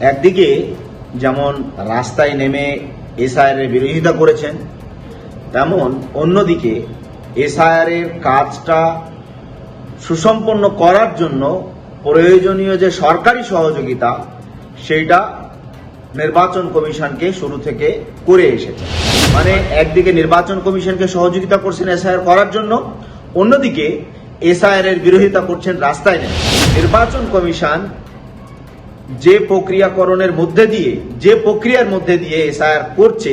একদিকে যেমন রাস্তায় নেমে এসআইআর এর বিরোধিতা করেছেন, তেমন অন্যদিকে এসআইআর এর কাজটা সুসম্পন্ন করার জন্য প্রয়োজনীয় যে সরকারি সহযোগিতা, সেইটা নির্বাচন কমিশনকে শুরু থেকে করে এসেছে। মানে একদিকে নির্বাচন কমিশনকে সহযোগিতা করছেন এসআইআর করার জন্য, অন্যদিকে এসআইআর এর বিরোধিতা করছেন রাস্তায় নেমে। নির্বাচন কমিশন যে প্রক্রিয়াকরণের মধ্যে দিয়ে, যে প্রক্রিয়ার মধ্যে দিয়ে এসআইআর করছে,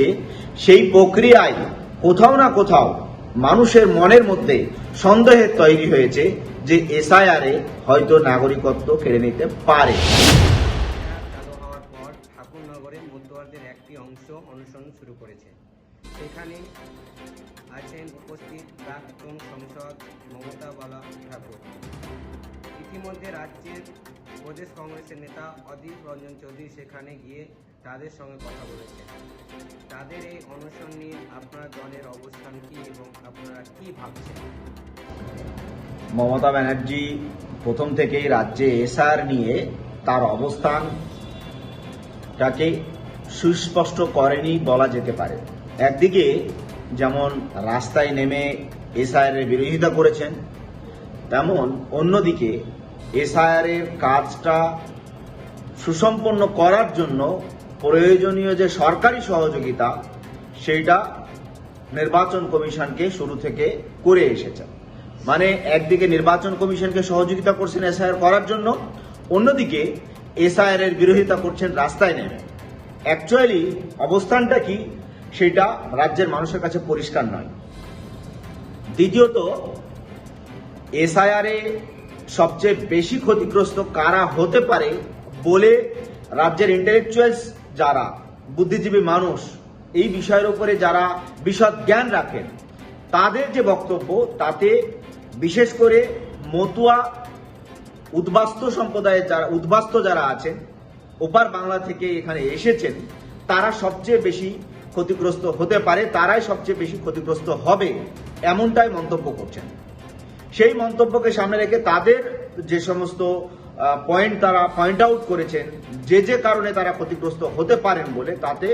সেই প্রক্রিয়ায় কোথাও না কোথাও মানুষের মনের মধ্যে সন্দেহের তৈরি হয়েছে যে এসআইআর হয়তো নাগরিকত্ব কেড়ে নিতে পারে। ইতিমধ্যে রাজ্যের প্রদেশ কংগ্রেসের নেতা অধীর রঞ্জন চৌধুরী সেখানে গিয়ে তাদের সঙ্গে কথা বলেছেন। তাদের এই অনশন নিয়ে আপনার দলের অবস্থান কি এবং আপনারা কি ভাবছেন? মমতা ব্যানার্জি প্রথম থেকেই রাজ্যে এসআর নিয়ে তার অবস্থানটাকে সুস্পষ্ট করেনি বলা যেতে পারে। একদিকে যেমন রাস্তায় নেমে এসআইআর বিরোধিতা করেছেন, তেমন অন্যদিকে এসআইআর এর কাজটা সুসম্পন্ন করার জন্য প্রয়োজনীয় যে সরকারি সহযোগিতা, সেইটা নির্বাচন কমিশনকে শুরু থেকে করে এসেছে। মানে একদিকে নির্বাচন কমিশনকে সহযোগিতা করছেন এসআইআর করার জন্য, অন্যদিকে এসআইআর এর বিরোধিতা করছেন রাস্তায় নেমে। অ্যাকচুয়ালি অবস্থানটা কি? সেটা রাজ্যের মানুষের কাছে পরিষ্কার নয়। দ্বিতীয়ত, এসআইআর সবচেয়ে বেশি ক্ষতিগ্রস্ত কারা হতে পারে বলে রাজ্যের ইন্টেলেকচুয়ালস যারা বুদ্ধিজীবী মানুষ এই বিষয়ের উপরে যারা বিশদ জ্ঞান রাখেন, তাদের যে বক্তব্য, তাতে বিশেষ করে মতুয়া উদ্বাস্তু সম্প্রদায়ের যারা, উদ্বাস্তু যারা আছেন, ওপার বাংলা থেকে এখানে এসেছেন, তারা সবচেয়ে বেশি ক্ষতিগ্রস্ত হতে পারে, তারাই সবচেয়ে বেশি ক্ষতিগ্রস্ত হবে, এমনটাই মন্তব্য করছেন। সেই মন্তব্যকে সামনে রেখে তাদের যে সমস্ত পয়েন্ট তারা পয়েন্ট আউট করেছেন, যে যে কারণে তারা ক্ষতিগ্রস্ত হতে পারেন বলে, তাতে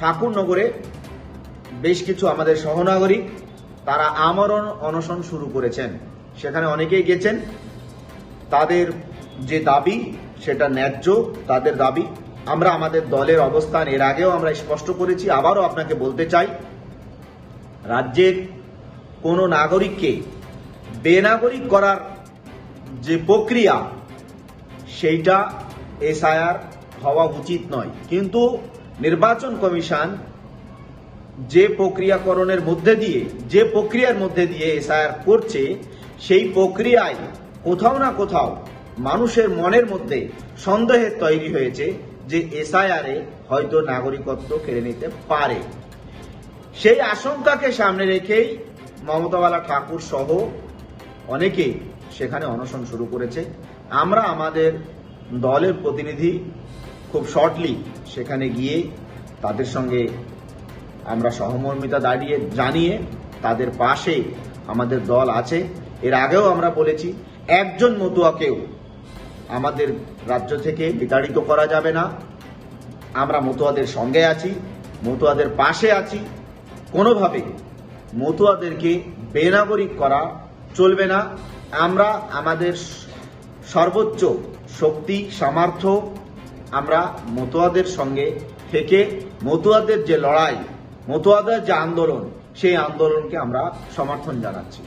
ঠাকুরনগরে বেশ কিছু আমাদের সহনাগরিক তারা আমরণ অনশন শুরু করেছেন। সেখানে অনেকেই গেছেন। তাদের যে দাবি, সেটা ন্যায্য তাদের দাবি। আমরা আমাদের দলের অবস্থান, এর আগেও আমরা স্পষ্ট করেছি, আবারও আপনাকে বলতে চাই, রাজ্যের কোনো নাগরিককে বেনাগরিক করার যে প্রক্রিয়া, সেইটা এসআইআর হওয়া উচিত নয়। কিন্তু নির্বাচন কমিশন যে প্রক্রিয়াকরণের মধ্যে দিয়ে, যে প্রক্রিয়ার মধ্যে দিয়ে এসআইআর করছে, সেই প্রক্রিয়ায় কোথাও না কোথাও মানুষের মনের মধ্যে সন্দেহের তৈরি হয়েছে যে এসআইআর হয়তো নাগরিকত্ব কেড়ে নিতে পারে। সেই আশঙ্কাকে সামনে রেখেই মমতাবালা ঠাকুর সহ অনেকেই সেখানে অনশন শুরু করেছে। আমরা আমাদের দলের প্রতিনিধি খুব শর্টলি সেখানে গিয়ে তাদের সঙ্গে আমরা সহমর্মিতা দাঁড়িয়ে জানিয়ে তাদের পাশে আমাদের দল আছে। এর আগেও আমরা বলেছি, একজন মতুয়াকেও আমাদের রাজ্য থেকে বিতাড়িত করা যাবে না। আমরা মতুয়াদের সঙ্গে আছি, মতুয়াদের পাশে আছি। কোনোভাবে মতুয়াদেরকে বেনাগরিক করা চলবে না। আমরা আমাদের সর্বোচ্চ শক্তি, সামর্থ্য আমরা মতুয়াদের সঙ্গে থেকে মতুয়াদের যে লড়াই, মতুয়াদের যে আন্দোলন, সেই আন্দোলনকে আমরা সমর্থন জানাচ্ছি।